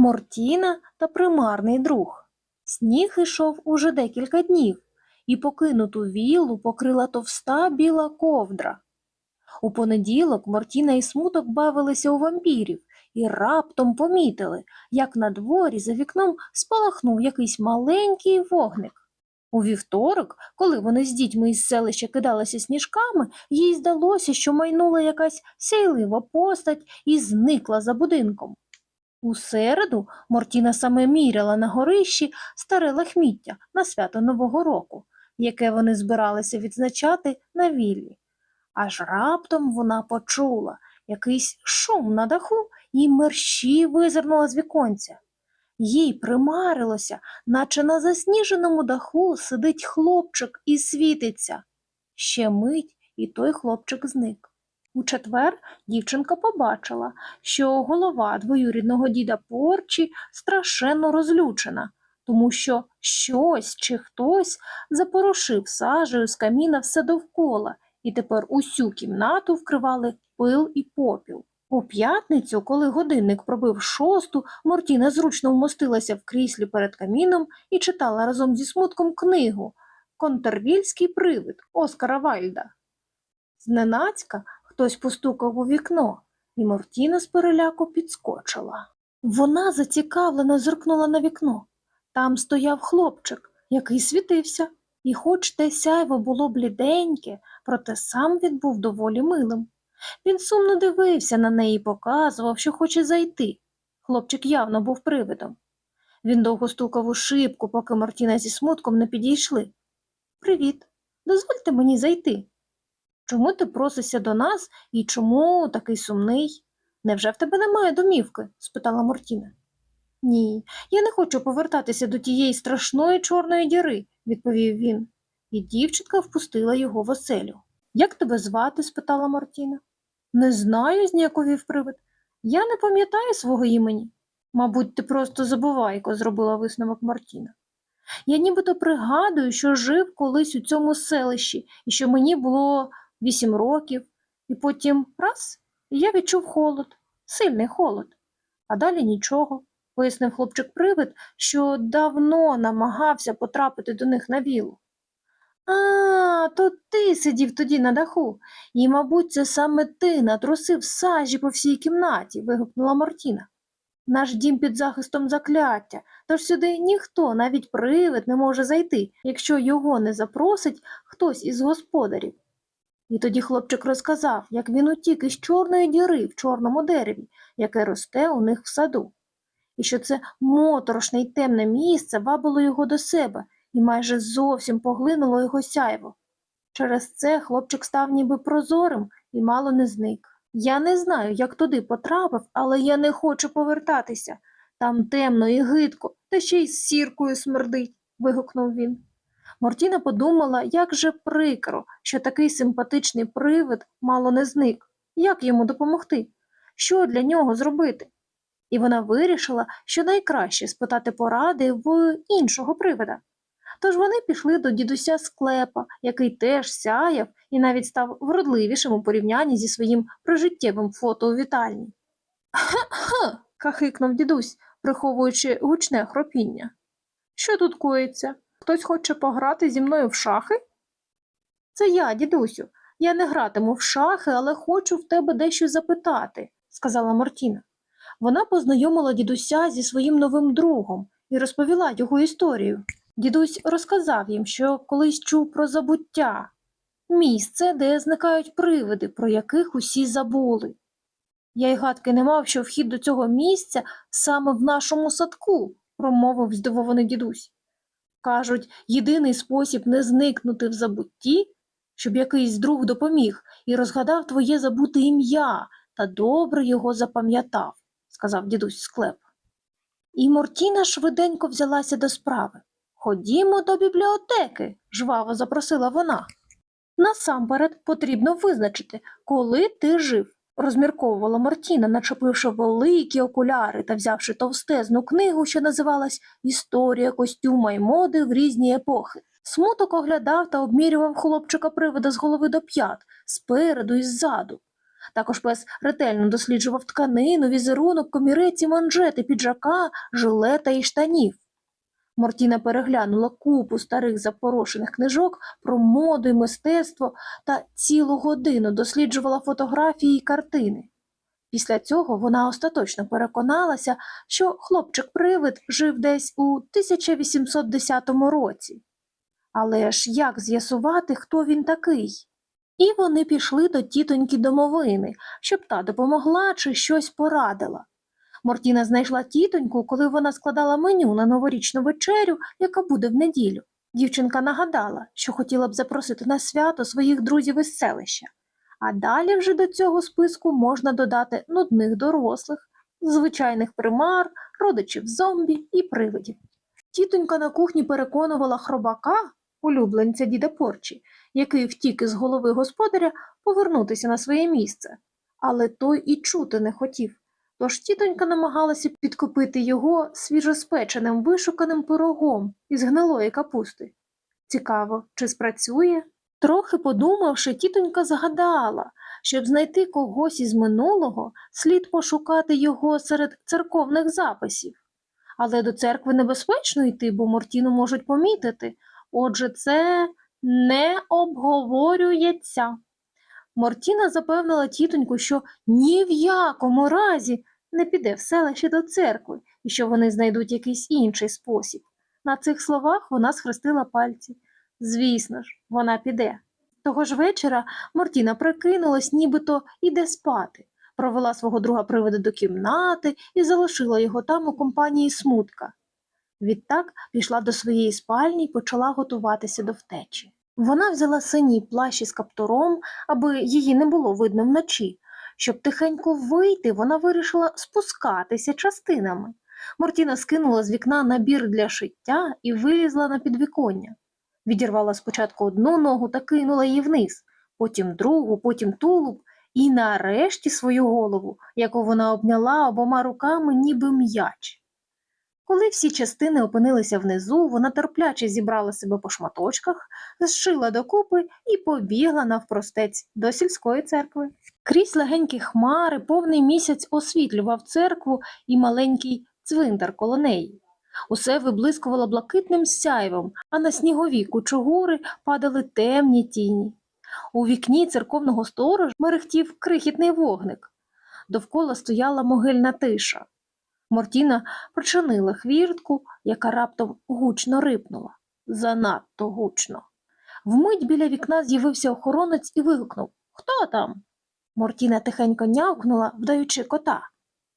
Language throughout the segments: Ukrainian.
Мортіна та примарний друг. Сніг ішов уже декілька днів, і покинуту віллу покрила товста біла ковдра. У понеділок Мортіна і смуток бавилися у вампірів і раптом помітили, як на дворі за вікном спалахнув якийсь маленький вогник. У вівторок, коли вони з дітьми із селища кидалися сніжками, їй здалося, що майнула якась сяйлива постать і зникла за будинком. У середу Мортіна саме міряла на горищі старе лахміття на свято Нового року, яке вони збиралися відзначати на віллі. Аж раптом вона почула якийсь шум на даху і мерщі визирнула з віконця. Їй примарилося, наче на засніженому даху сидить хлопчик і світиться. Ще мить, і той хлопчик зник. У четвер дівчинка побачила, що голова двоюрідного діда Порчі страшенно розлючена, тому що щось чи хтось запорошив сажею з каміна все довкола, і тепер усю кімнату вкривали пил і попіл. У п'ятницю, коли годинник пробив шосту, Мортіна зручно вмостилася в кріслі перед каміном і читала разом зі смутком книгу Контервільський привид Оскара Вальда. Зненацька хтось постукав у вікно, і Мортіна з переляку підскочила. Вона зацікавлено зиркнула на вікно. Там стояв хлопчик, який світився, і хоч те сяйво було бліденьке, проте сам він був доволі милим. Він сумно дивився на неї і показував, що хоче зайти. Хлопчик явно був привидом. Він довго стукав у шибку, поки Мартіна зі смутком не підійшли. Привіт, дозвольте мені зайти. Чому ти просишся до нас і чому такий сумний? Невже в тебе немає домівки? спитала Мортіна. Ні, я не хочу повертатися до тієї страшної чорної діри, відповів він, і дівчинка впустила його в оселю. Як тебе звати? спитала Мартіна. Не знаю, зніяковів привид. Я не пам'ятаю свого імені. Мабуть, ти просто забувайко, зробила висновок Мартіна. Я нібито пригадую, що жив колись у цьому селищі, і що мені було вісім років, і потім раз, і я відчув холод, сильний холод. А далі нічого, пояснив хлопчик-привид, що давно намагався потрапити до них на вілу. А, то ти сидів тоді на даху, і, мабуть, це саме ти натрусив сажі по всій кімнаті, вигукнула Мартіна. Наш дім під захистом закляття, тож сюди ніхто, навіть привид, не може зайти, якщо його не запросить хтось із господарів. І тоді хлопчик розказав, як він утік із чорної діри в чорному дереві, яке росте у них в саду, і що це моторошне й темне місце вабило його до себе і майже зовсім поглинуло його сяйво. Через це хлопчик став ніби прозорим і мало не зник. Я не знаю, як туди потрапив, але я не хочу повертатися. Там темно і гидко, та ще й з сіркою смердить, вигукнув він. Мортіна подумала, як же прикро, що такий симпатичний привид мало не зник. Як йому допомогти? Що для нього зробити? І вона вирішила, що найкраще спитати поради в іншого привида. Тож вони пішли до дідуся склепа, який теж сяяв і навіть став вродливішим у порівнянні зі своїм прожиттєвим фото у вітальні. Ха-ха. кахикнув дідусь, приховуючи гучне хропіння. Що тут коїться? Хтось хоче пограти зі мною в шахи? Це я, дідусю. Я не гратиму в шахи, але хочу в тебе дещо запитати, сказала Мартіна. Вона познайомила дідуся зі своїм новим другом і розповіла його історію. Дідусь розказав їм, що колись чув про забуття, місце, де зникають привиди, про яких усі забули. Я й гадки не мав, що вхід до цього місця саме в нашому садку, промовив здивований дідусь. Кажуть, єдиний спосіб не зникнути в забутті, щоб якийсь друг допоміг і розгадав твоє забуте ім'я та добре його запам'ятав, сказав дідусь склеп. І Мортіна швиденько взялася до справи. Ходімо до бібліотеки, жваво запросила вона. Насамперед потрібно визначити, коли ти жив, розмірковувала Мартіна, начепивши великі окуляри та взявши товстезну книгу, що називалась Історія костюма й моди в різні епохи. Смуток оглядав та обмірював хлопчика привида з голови до п'ят, спереду і ззаду. Також пес ретельно досліджував тканину, візерунок, комірець і манжети піджака, жилета і штанів. Мортіна переглянула купу старих запорошених книжок про моду і мистецтво та цілу годину досліджувала фотографії і картини. Після цього вона остаточно переконалася, що хлопчик-привид жив десь у 1810 році. Але ж як з'ясувати, хто він такий? І вони пішли до тітоньки домовини, щоб та допомогла чи щось порадила. Мортіна знайшла тітоньку, коли вона складала меню на новорічну вечерю, яка буде в неділю. Дівчинка нагадала, що хотіла б запросити на свято своїх друзів із селища. А далі вже до цього списку можна додати нудних дорослих, звичайних примар, родичів зомбі і привидів. Тітонька на кухні переконувала хробака, улюбленця діда Порчі, який втік із голови господаря, повернутися на своє місце. Але той і чути не хотів. Тож тітонька намагалася підкупити його свіжоспеченим вишуканим пирогом із гнилої капусти. Цікаво, чи спрацює? Трохи подумавши, тітонька згадала, щоб знайти когось із минулого, слід пошукати його серед церковних записів. Але до церкви небезпечно йти, бо Мортіну можуть помітити. Отже, це не обговорюється. Мортіна запевнила тітоньку, що ні в якому разі не піде в селище до церкви і що вони знайдуть якийсь інший спосіб. На цих словах вона схрестила пальці. Звісно ж, вона піде. Того ж вечора Мортіна прикинулась, нібито іде спати, провела свого друга привода до кімнати і залишила його там у компанії смутка. Відтак пішла до своєї спальні і почала готуватися до втечі. Вона взяла синій плащ із каптуром, аби її не було видно вночі. Щоб тихенько вийти, вона вирішила спускатися частинами. Мортіна скинула з вікна набір для шиття і вилізла на підвіконня. Відірвала спочатку одну ногу та кинула її вниз, потім другу, потім тулуб і нарешті свою голову, яку вона обняла обома руками, ніби м'яч. Коли всі частини опинилися внизу, вона терпляче зібрала себе по шматочках, зшила докупи і побігла навпростець до сільської церкви. Крізь легенькі хмари повний місяць освітлював церкву і маленький цвинтар коло неї. Усе виблискувало блакитним сяйвом, а на снігові кучугури падали темні тіні. У вікні церковного сторожа мерехтів крихітний вогник. Довкола стояла могильна тиша. Мортіна причинила хвіртку, яка раптом гучно рипнула. Занадто гучно. Вмить біля вікна з'явився охоронець і вигукнув Хто там? Мортіна тихенько нявкнула, вдаючи кота.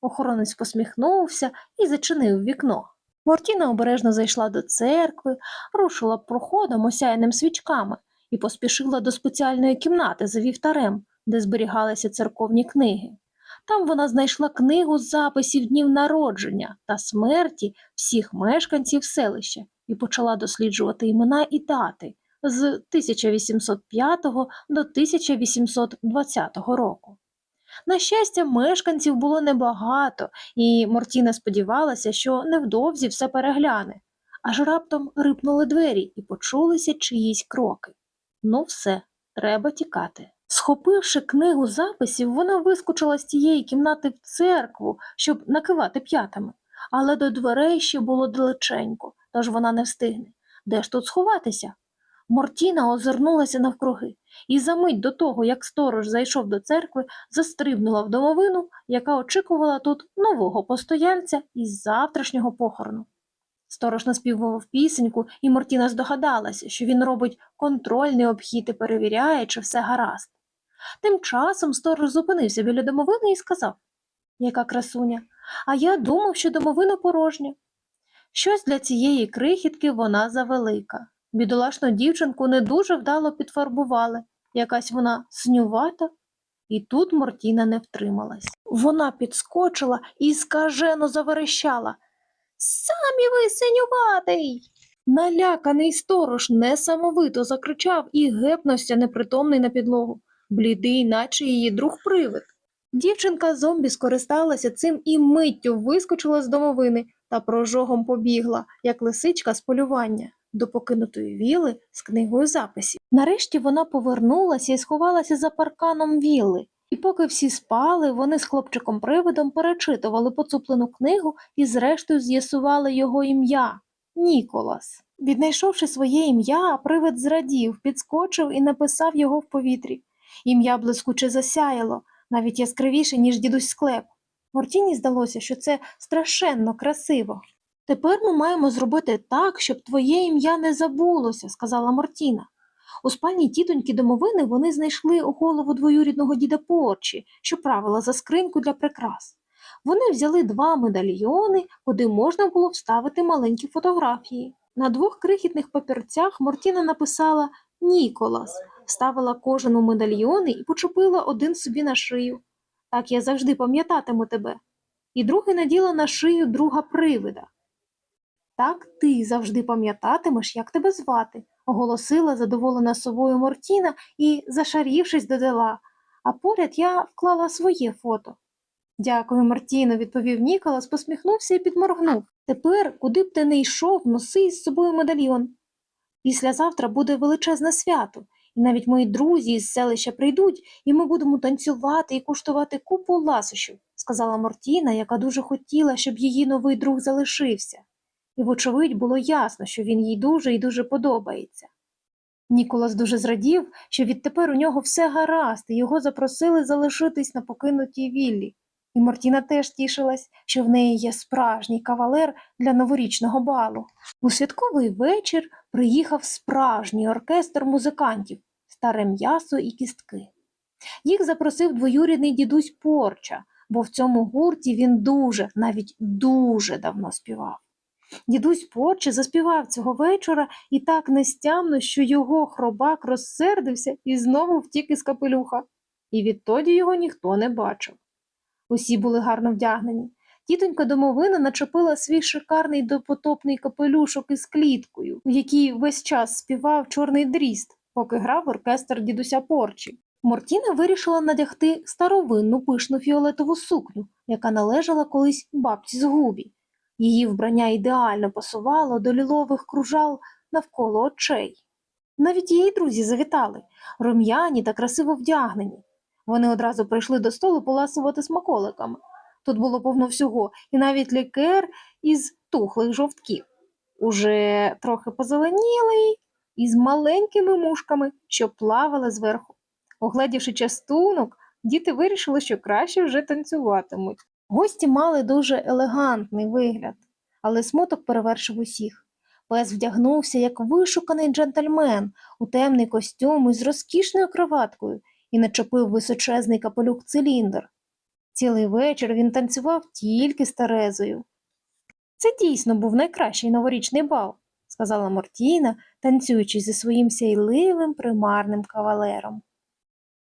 Охоронець посміхнувся і зачинив вікно. Мортіна обережно зайшла до церкви, рушила проходом, осяяним свічками, і поспішила до спеціальної кімнати за вівтарем, де зберігалися церковні книги. Там вона знайшла книгу з записів днів народження та смерті всіх мешканців селища і почала досліджувати імена і дати з 1805 до 1820 року. На щастя, мешканців було небагато, і Мортіна сподівалася, що невдовзі все перегляне. Аж раптом рипнули двері і почулися чиїсь кроки. Ну, все, треба тікати. Схопивши книгу записів, вона вискочила з тієї кімнати в церкву, щоб накивати п'ятами, але до дверей ще було далеченько, тож вона не встигне. Де ж тут сховатися? Мортіна озирнулася навкруги і за мить до того, як сторож зайшов до церкви, застрибнула в домовину, яка очікувала тут нового постояльця із завтрашнього похорону. Сторож наспівував пісеньку, і Мортіна здогадалася, що він робить контрольний обхід і перевіряє, чи все гаразд. Тим часом сторож зупинився біля домовини і сказав Яка красуня, а я думав, що домовина порожня. Щось для цієї крихітки вона завелика. Бідолашну дівчинку не дуже вдало підфарбували, якась вона снювата. І тут Мортіна не втрималась. Вона підскочила і скажено заверещала. Самі ви синюватий. Наляканий сторож несамовито закричав і гепнувся непритомний на підлогу, блідий, наче її друг привид. Дівчинка зомбі скористалася цим і миттю вискочила з домовини та прожогом побігла, як лисичка з полювання, до покинутої віли з книгою записів. Нарешті вона повернулася і сховалася за парканом вілли, І поки всі спали, вони з хлопчиком-привидом перечитували поцуплену книгу і зрештою з'ясували його ім'я Ніколас. Віднайшовши своє ім'я, привид зрадів, підскочив і написав його в повітрі. Ім'я блискуче засяяло, навіть яскравіше, ніж дідусь склеп. Мортіні здалося, що це страшенно красиво. Тепер ми маємо зробити так, щоб твоє ім'я не забулося, сказала Мортіна. У спальні тітоньки домовини вони знайшли голову двоюрідного діда Порчі, що правила за скриньку для прикрас. Вони взяли два медальйони, куди можна було вставити маленькі фотографії. На двох крихітних папірцях Мортіна написала Ніколас, вставила кожен у медальйони і почепила один собі на шию. Так я завжди пам'ятатиму тебе. І другий наділа на шию друга привида. Так ти завжди пам'ятатимеш, як тебе звати, оголосила задоволена собою Мортіна і, зашарівшись, додала, а поряд я вклала своє фото. Дякую, Мартіно, відповів Ніколас, посміхнувся і підморгнув. Тепер, куди б ти не йшов, носи із собою медальйон. Післязавтра буде величезне свято, і навіть мої друзі із селища прийдуть, і ми будемо танцювати і куштувати купу ласощів, сказала Мортіна, яка дуже хотіла, щоб її новий друг залишився. І, вочевидь, було ясно, що він їй дуже і дуже подобається. Ніколас дуже зрадів, що відтепер у нього все гаразд, і його запросили залишитись на покинутій віллі. І Мартіна теж тішилась, що в неї є справжній кавалер для новорічного балу. У святковий вечір приїхав справжній оркестр музикантів, старе м'ясо і кістки. Їх запросив двоюрідний дідусь Порча, бо в цьому гурті він дуже, навіть дуже давно співав. Дідусь Порча заспівав цього вечора і так нестямно, що його хробак розсердився і знову втік із капелюха. І відтоді його ніхто не бачив. Усі були гарно вдягнені. Тітонька домовина начепила свій шикарний допотопний капелюшок із кліткою, в якій весь час співав чорний дріст, поки грав оркестр дідуся Порчі. Мортіна вирішила надягти старовинну пишну фіолетову сукню, яка належала колись бабці з губі. Її вбрання ідеально пасувало до лілових кружал навколо очей. Навіть її друзі завітали, рум'яні та красиво вдягнені. Вони одразу прийшли до столу поласувати смаколиками. Тут було повно всього, і навіть лікер із тухлих жовтків, уже трохи позеленілий, із маленькими мушками, що плавали зверху. Огледівши частунок, діти вирішили, що краще вже танцюватимуть. Гості мали дуже елегантний вигляд, але смуток перевершив усіх. Пес вдягнувся як вишуканий джентльмен у темний костюм із розкішною кроваткою і начепив височезний капелюк циліндр. Цілий вечір він танцював тільки з Терезою. Це дійсно був найкращий новорічний бал, сказала Мортіна, танцюючи зі своїм сяйливим примарним кавалером.